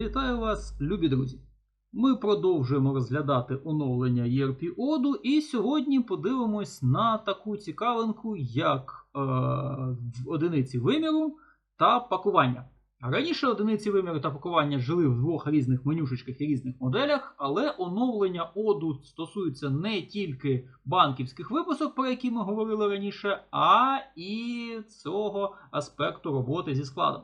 Вітаю вас, любі друзі! Ми продовжуємо розглядати оновлення ERP оду, і сьогодні подивимось на таку цікавинку, як е, одиниці виміру та пакування. Раніше одиниці виміру та пакування жили в двох різних менюшечках і різних моделях, але оновлення оду стосується не тільки банківських випусок, про які ми говорили раніше, а і цього аспекту роботи зі складом.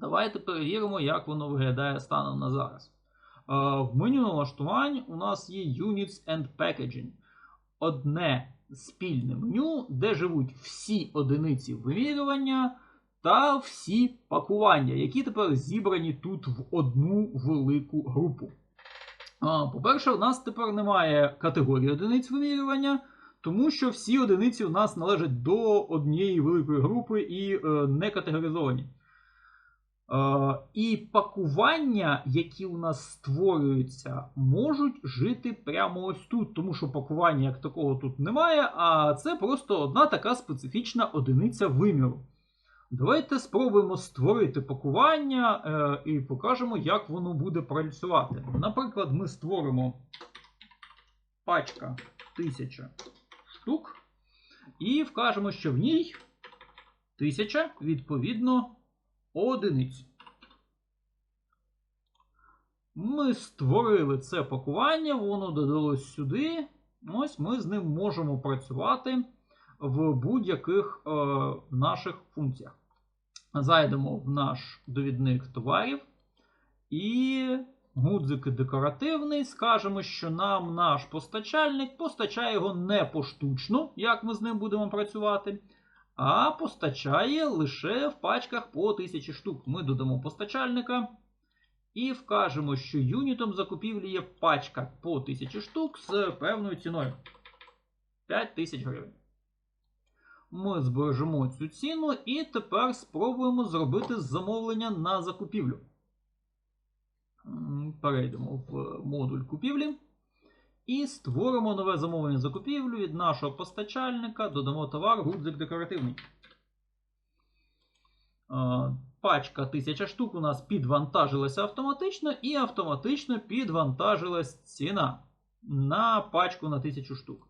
Давайте перевіримо, як воно виглядає станом на зараз. В меню налаштувань у нас є Units and Packaging. Одне спільне меню, де живуть всі одиниці вимірювання та всі пакування, які тепер зібрані тут в одну велику групу. По-перше, у нас тепер немає категорії одиниць вимірювання, тому що всі одиниці у нас належать до однієї великої групи і е, не категоризовані. Е, і пакування, які у нас створюються, можуть жити прямо ось тут, тому що пакування як такого тут немає, а це просто одна така специфічна одиниця виміру. Давайте спробуємо створити пакування е, і покажемо, як воно буде працювати. Наприклад, ми створимо пачка 1000 штук, і вкажемо, що в ній 1000 відповідно одиниць. Ми створили це пакування, воно додалось сюди. Ось ми з ним можемо працювати в будь-яких е, наших функціях. Зайдемо в наш довідник товарів і гудзик декоративний. Скажемо, що нам наш постачальник постачає його не поштучно, як ми з ним будемо працювати а постачає лише в пачках по 1000 штук. Ми додамо постачальника і вкажемо, що юнітом закупівлі є пачка по 1000 штук з певною ціною 5000 гривень. Ми збережемо цю ціну і тепер спробуємо зробити замовлення на закупівлю. Перейдемо в модуль купівлі. І створимо нове замовлення закупівлю від нашого постачальника, додамо товар, гудзик декоративний. Пачка 1000 штук у нас підвантажилася автоматично, і автоматично підвантажилась ціна на пачку на 1000 штук.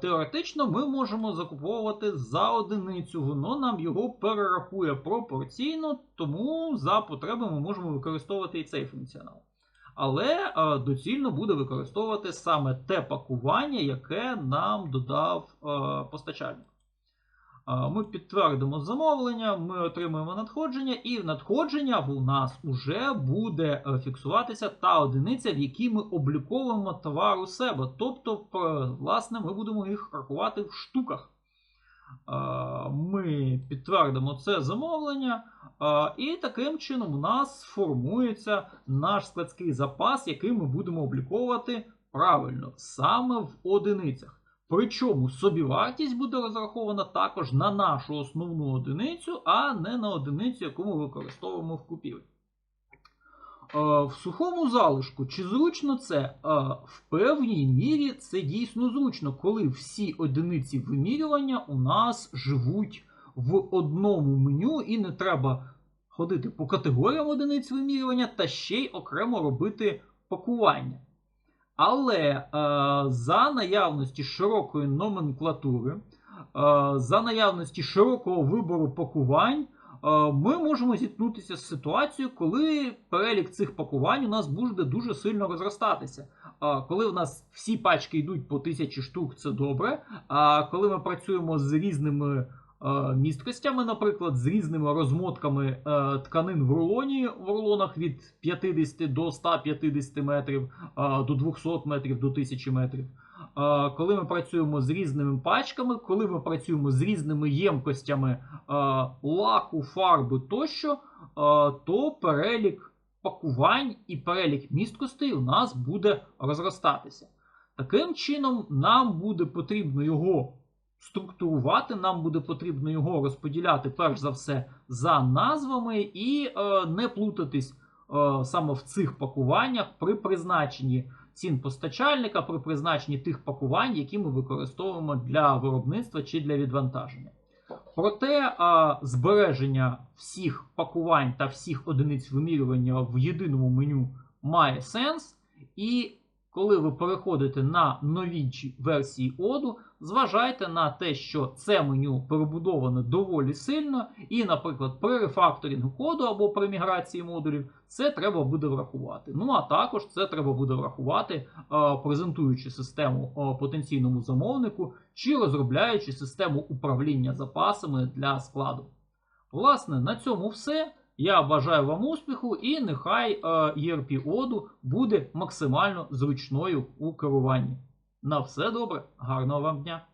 Теоретично ми можемо закуповувати за одиницю, воно нам його перерахує пропорційно, тому за потреби ми можемо використовувати і цей функціонал. Але е, доцільно буде використовувати саме те пакування, яке нам додав е, постачальник. Е, ми підтвердимо замовлення, ми отримуємо надходження, і надходження у нас вже буде фіксуватися та одиниця, в якій ми обліковуємо товар у себе. Тобто, власне, ми будемо їх рахувати в штуках. Ми підтвердимо це замовлення. І таким чином у нас формується наш складський запас, який ми будемо обліковувати правильно, саме в одиницях. Причому собівартість буде розрахована також на нашу основну одиницю, а не на одиницю, яку ми використовуємо в купівлі. В сухому залишку, чи зручно це? В певній мірі це дійсно зручно, коли всі одиниці вимірювання у нас живуть в одному меню, і не треба ходити по категоріям одиниць вимірювання та ще й окремо робити пакування. Але е, за наявності широкої номенклатури, е, за наявності широкого вибору пакувань, е, ми можемо зіткнутися з ситуацією, коли перелік цих пакувань у нас буде дуже сильно розростатися. Е, коли в нас всі пачки йдуть по тисячі штук, це добре. А коли ми працюємо з різними Е, місткостями, наприклад, з різними розмотками е, тканин в рулоні, в рулонах від 50 до 150 метрів, е, до 200 метрів, до 1000 метрів. Коли ми працюємо з різними пачками, коли ми працюємо з різними ємкостями лаку, фарби тощо, то перелік пакувань і перелік місткостей у нас буде розростатися. Таким чином, нам буде потрібно його структурувати, нам буде потрібно його розподіляти, перш за все, за назвами, і е, не плутатись е, саме в цих пакуваннях при призначенні цін постачальника, при призначенні тих пакувань, які ми використовуємо для виробництва чи для відвантаження. Проте а, збереження всіх пакувань та всіх одиниць вимірювання в єдиному меню має сенс. І коли ви переходите на новітніші версії оду, зважайте на те, що це меню перебудоване доволі сильно, і, наприклад, при рефакторингу коду або при міграції модулів це треба буде врахувати. Ну а також це треба буде врахувати, е, презентуючи систему е, потенційному замовнику чи розробляючи систему управління запасами для складу. Власне, на цьому все. Я бажаю вам успіху, і нехай е, ERP Оду буде максимально зручною у керуванні. На все добре, гарного вам дня!